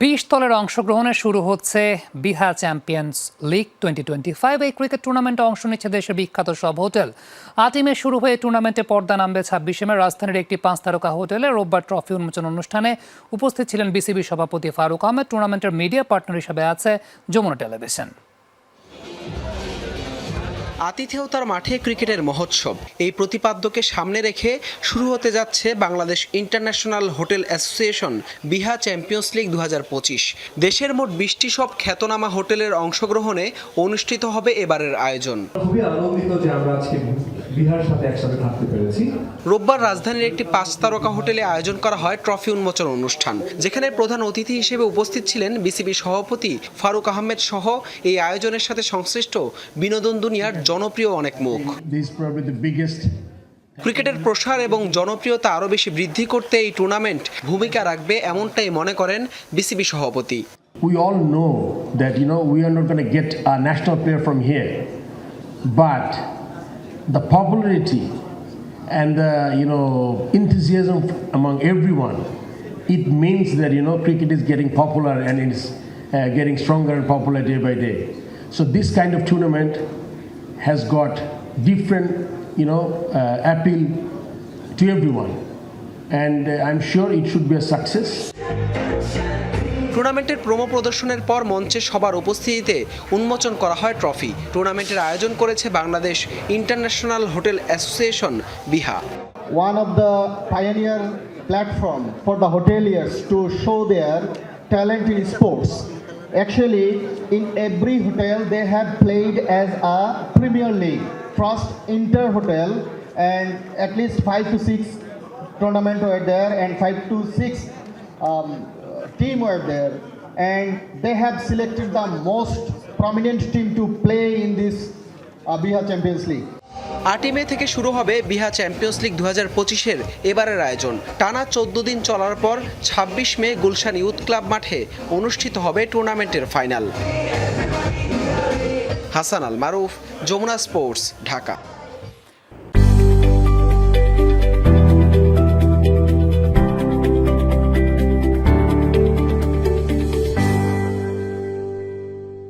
বিশ দলের অংশগ্রহণে শুরু হচ্ছে BIHA champions league twenty twenty five. এই ক্রিকেট টুর্নামেন্টে অংশ নিচ্ছে দেশের বিখ্যাত সব হোটেল। আতিমে শুরু হয়ে টুর্নামেন্টে পর্দা নামবে ছাব্বিশে মে। রাজধানীর একটি পাঁচ তারকা হোটেলে রোববার ট্রফি উন্মোচন অনুষ্ঠানে উপস্থিত ছিলেন বিসিবি সভাপতি ফারুক আহমেদ। টুর্নামেন্টের মিডিয়া পার্টনার হিসেবে আছে যমুনা টেলিভিশন। আতিথেয়তার মাঠে ক্রিকেটের মহোৎসব। এই প্রতিপাদ্যকে সামনে রেখে শুরু হতে যাচ্ছে Bangladesh international hotel association, BIHA champions league দু হাজার পঁচিশ। দেশের মোট বিশটি সব খ্যাতনামা হোটেলের অংশগ্রহণে অনুষ্ঠিত হবে এবারের আয়োজন। খুবই আনন্দিত যে আমরা আজকে বিহার সাথে একসাথে থাকতে পেরেছি। রোববার রাজধানীর একটি পাঁচ তারকা হোটেলে আয়োজন করা হয় ট্রফি উন্মোচন অনুষ্ঠান যেখানে প্রধান অতিথি হিসেবে উপস্থিত ছিলেন বিসিবি সভাপতি ফারুক আহমেদ সহ এই আয়োজনের সাথে সংশ্লিষ্ট বিনোদন দুনিয়ার জনপ্রিয় অনেক মুখ। ক্রিকেটের প্রসার এবং জনপ্রিয়তা আরও বেশি বৃদ্ধি করতে এই টুর্নামেন্ট ভূমিকা রাখবে এমনটাই মনে করেন বিসিবি সভাপতি। We all know that you know we are not going to get a national player from here but the popularity and the you know enthusiasm among everyone it means that you know cricket is getting popular and it's uh, getting stronger and popular day by day. So this kind of tournament has got different you know uh, appeal to everyone. And uh, i'm sure it should be a success টুর্নামেন্টের promo প্রদর্শনের পর মঞ্চের সবার উপস্থিতিতে উন্মোচন করা হয় trophy. টুর্নামেন্টের আয়োজন করেছে Bangladesh international hotel association, BIHA. One of the pioneer platform for the hotel hoteliers to show their talent in sports actually in every hotel they have played as a premier league first inter hotel and at least five to six tournament were there and five to six team were there, and they have selected the most prominent team to play in this uh, Biha Champions League. আটই মে থেকে শুরু হবে বিহা champions league দু হাজার পঁচিশের এবারের আয়োজন। টানা চোদ্দ দিন চলার পর ছাব্বিশ মে গুলশান ইউথ ক্লাব মাঠে অনুষ্ঠিত হবে টুর্নামেন্টের ফাইনাল। হাসান আল মারুফ যমুনা স্পোর্টস ঢাকা।